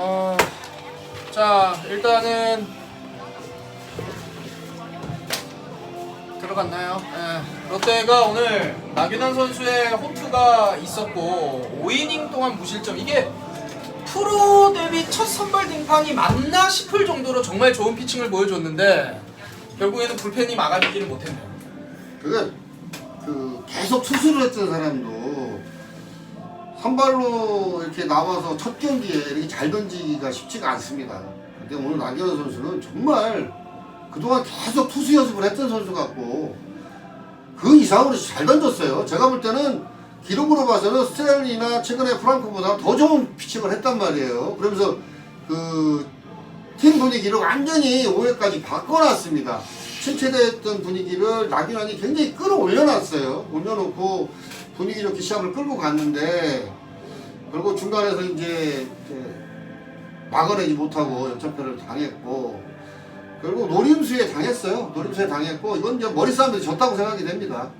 어, 자 일단은 들어갔나요? 예. 롯데가 오늘 나균환 선수의 호투가 있었고 5이닝 동안 무실점 이게 프로 데뷔 첫 선발 등판이 맞나 싶을 정도로 정말 좋은 피칭을 보여줬는데 결국에는 불펜이 막아주지를 못했네요. 그게 그 계속 투수를 했던 사람도 선발로 이렇게 나와서 첫 경기에 이렇게 잘 던지기가 쉽지가 않습니다. 근데 오늘 나경원 선수는 정말 그동안 계속 투수 연습을 했던 선수 같고 그 이상으로 잘 던졌어요. 제가 볼 때는 기록으로 봐서는 스텔리나 최근에 프랑크보다 더 좋은 피칭을 했단 말이에요. 그러면서 그 팀 분위기를 완전히 5회까지 바꿔놨습니다. 침체됐던 분위기를 나균환이 굉장히 끌어올려놨어요. 올려놓고 분위기 좋게 시합을 끌고 갔는데 그리고 중간에서 이제 이제 막아내지 못하고 역전패를 당했고 결국 노림수에 당했어요. 노림수에 당했고 이건 이제 머리 싸움에서 졌다고 생각이 됩니다.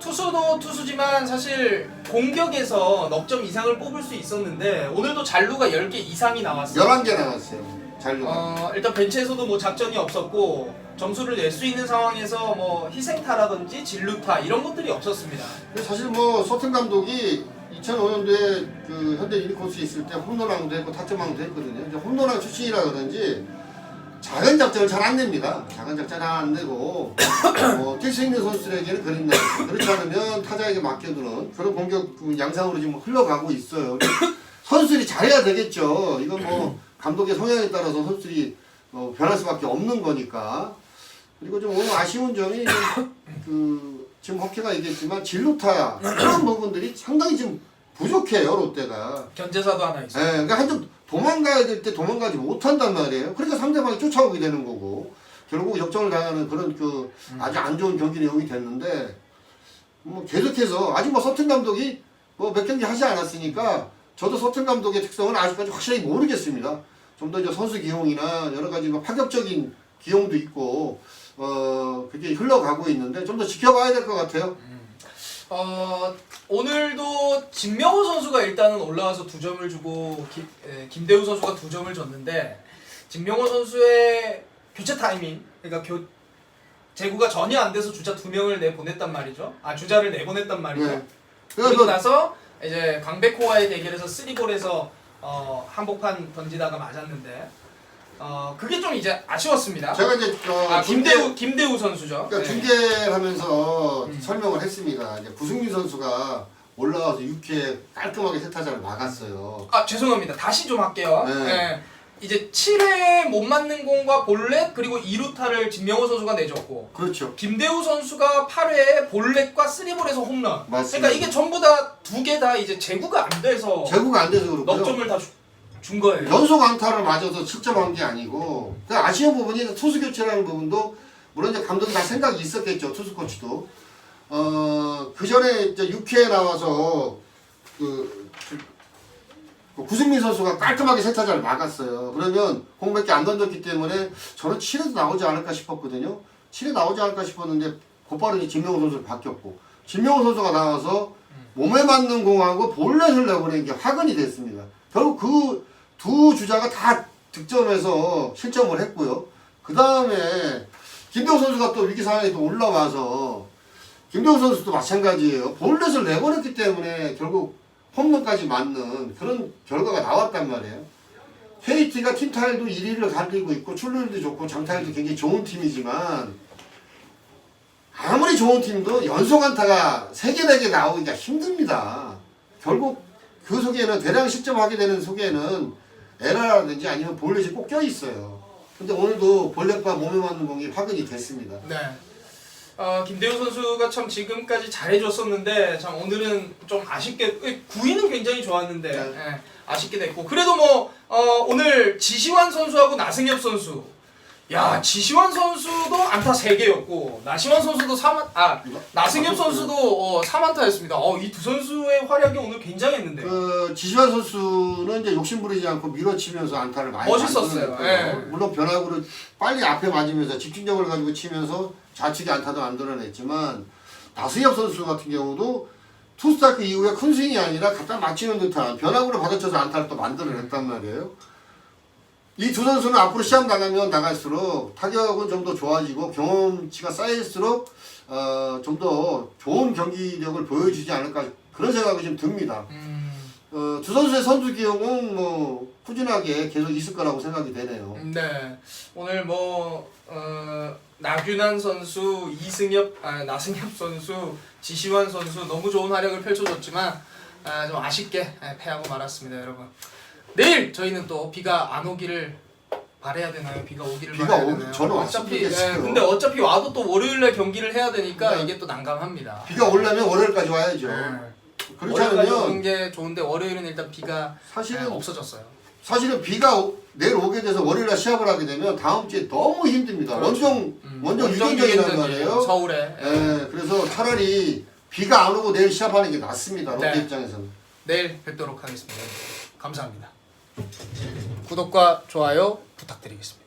투수도 투수지만 사실 공격에서 넉점 이상을 뽑을 수 있었는데 오늘도 잔루가 10개 이상이 나왔어요. 11개 나왔어요. 잘 어... 어, 일단 벤치에서도 뭐 작전이 없었고 점수를 낼 수 있는 상황에서 뭐 희생타라든지 진루타 이런 것들이 없었습니다. 사실 뭐 서튼 감독이 2005년도에 그 현대 유니콘스에 있을 때 홈런왕도 했고 타점왕도 했거든요. 이제 홈런왕 출신이라 그런지 작은 작전을 잘 안 냅니다. 작은 작전 잘안 내고 뭐뛸수 있는 선수들에게는 그린다. 그렇지 않으면 타자에게 맡겨두는 그런 공격 그 양상으로 지금 흘러가고 있어요. 선수들이 잘해야 되겠죠. 이건 뭐 감독의 성향에 따라서 선수들이 어, 변할 수밖에 없는 거니까. 그리고 좀 오늘 아쉬운 점이 그 지금 호키가 얘기했지만 진루타 그런 부분들이 상당히 지금 부족해요 롯데가. 견제사도 하나 예, 있어요. 그러니까 한점 도망가야 될 때 도망가지 못한단 말이에요. 그러니까 상대방이 쫓아오게 되는 거고 결국 역전을 당하는 그런 그 아주 안 좋은 경기 내용이 됐는데 뭐 계속해서 아직 뭐 서튼 감독이 뭐 몇 경기 하지 않았으니까 저도 서튼 감독의 특성은 아직까지 확실히 모르겠습니다. 좀 더 이제 선수 기용이나 여러 가지 뭐 파격적인 기용도 있고 어 그게 흘러가고 있는데 좀 더 지켜봐야 될 것 같아요. 어, 오늘도 진명호 선수가 일단은 올라와서 두 점을 주고 김, 에, 김대우 선수가 두 점을 줬는데 진명호 선수의 교체 타이밍 그러니까 교 제구가 전혀 안 돼서 주자 두 명을 내보냈단 말이죠. 아 주자를 내보냈단 말이죠. 네. 그리고 그래서 나서 이제 강백호와의 대결에서 쓰리볼에서 어, 한복판 던지다가 맞았는데 어 그게 좀 이제 아쉬웠습니다. 제가 이제 어, 아 김대우 김대우 선수죠. 그러니까 네. 중계를 하면서 음. 설명을 했습니다. 이제 구승민 선수가 올라와서 6회 깔끔하게 세타자를 막았어요. 아 죄송합니다. 다시 좀 할게요. 네. 네. 이제 7회 못 맞는 공과 볼넷 그리고 2루타를 진명호 선수가 내줬고 그렇죠. 김대우 선수가 8회에 볼넷과 쓰리볼에서 홈런. 맞습니다. 그러니까 이게 전부 다 두 개 다 이제 제구가 안 돼서 제구가 안 돼서 그렇고요. 넉 점을 다 준 거예요. 연속 안타를 맞아서 실점한 게 아니고 그 아쉬운 부분이 투수 교체라는 부분도 물론 이제 감독이 다 생각이 있었겠죠 투수 코치도 어그 전에 이제 6회에 나와서 그, 그 구승민 선수가 깔끔하게 세 타자를 막았어요 그러면 공밖에 안 던졌기 때문에 저는 7회도 나오지 않을까 싶었거든요 7회 나오지 않을까 싶었는데 곧바로 이제 진명호 선수를 바뀌었고 진명호 선수가 나와서 몸에 맞는 공하고 볼넷을 내보낸 게 화근이 됐습니다. 결국 그 두 주자가 다 득점해서 실점을 했고요. 그 다음에 김대호 선수가 또 위기 상황에 또 올라와서 김대호 선수도 마찬가지예요. 볼넷을 내보냈기 때문에 결국 홈런까지 맞는 그런 결과가 나왔단 말이에요. KT가 팀 타율도 1위를 달리고 있고 출루율도 좋고 장타율도 굉장히 좋은 팀이지만 아무리 좋은 팀도 연속 안타가 3개, 4개 나오기가 힘듭니다. 결국 그 속에는 대량 실점하게 되는 속에는 에라라든지 아니면 볼넷이 꼭 껴있어요. 근데 오늘도 볼넷과 몸에 맞는 공이 화근이 됐습니다. 네. 어, 김대우 선수가 참 지금까지 잘해줬었는데 참 오늘은 좀 아쉽게 9위는 굉장히 좋았는데 네. 예, 아쉽게 됐고 그래도 뭐 어, 오늘 지시환 선수하고 나승엽 선수 야 지시환 선수도 안타 3개였고 나시환 선수도 3안 아 나승엽 선수도 어, 3안타였습니다. 어, 이 두 선수의 활약이 오늘 굉장했는데 그 지시환 선수는 이제 욕심 부리지 않고 밀어치면서 안타를 많이 멋있었어요. 예. 물론 변화구를 빨리 앞에 맞으면서 집중력을 가지고 치면서 좌측에 안타도 만들어냈지만 나수엽 선수 같은 경우도 투스타크 이후에 큰 스윙이 아니라 갖다 맞히는 듯한 변화구를 받아쳐서 안타를 또 만들어냈단 말이에요. 이 두 선수는 앞으로 시합 나가면 나갈수록 타격은 좀 더 좋아지고 경험치가 쌓일수록 어, 좀 더 좋은 경기력을 보여주지 않을까 그런 생각이 좀 듭니다. 음, 어, 두 선수의 선수 기용은 뭐 꾸준하게 계속 있을 거라고 생각이 되네요. 네. 오늘 뭐 어, 나균환 선수, 이승엽, 아, 나승엽 선수, 지시환 선수 너무 좋은 활약을 펼쳐줬지만 아, 좀 아쉽게 예, 패하고 말았습니다, 여러분. 내일 저희는 또 비가 안 오기를 바래야 되나요? 비가 오기를 비가 바래야 오- 되나요? 저는 왔으면 어차피 좋겠어요. 예, 근데 어차피 와도 또 월요일날 경기를 해야 되니까 네. 이게 또 난감합니다. 비가 오려면 월요일까지 와야죠. 네. 그렇지 월요일까지 오는 않으면 게 좋은데 월요일은 일단 비가 예, 사실은 없어졌어요. 사실은 비가 오- 내일 오게 돼서 월요일날 시합을 하게 되면 다음 주에 너무 힘듭니다. 그렇죠. 원정 음, 원정 유전적이란 유전적이에요. 말이에요. 서울에 예. 예, 그래서 차라리 비가 안 오고 내일 시합하는 게 낫습니다. 롯데 네. 입장에서는. 내일 뵙도록 하겠습니다. 감사합니다. 구독과 좋아요 부탁드리겠습니다.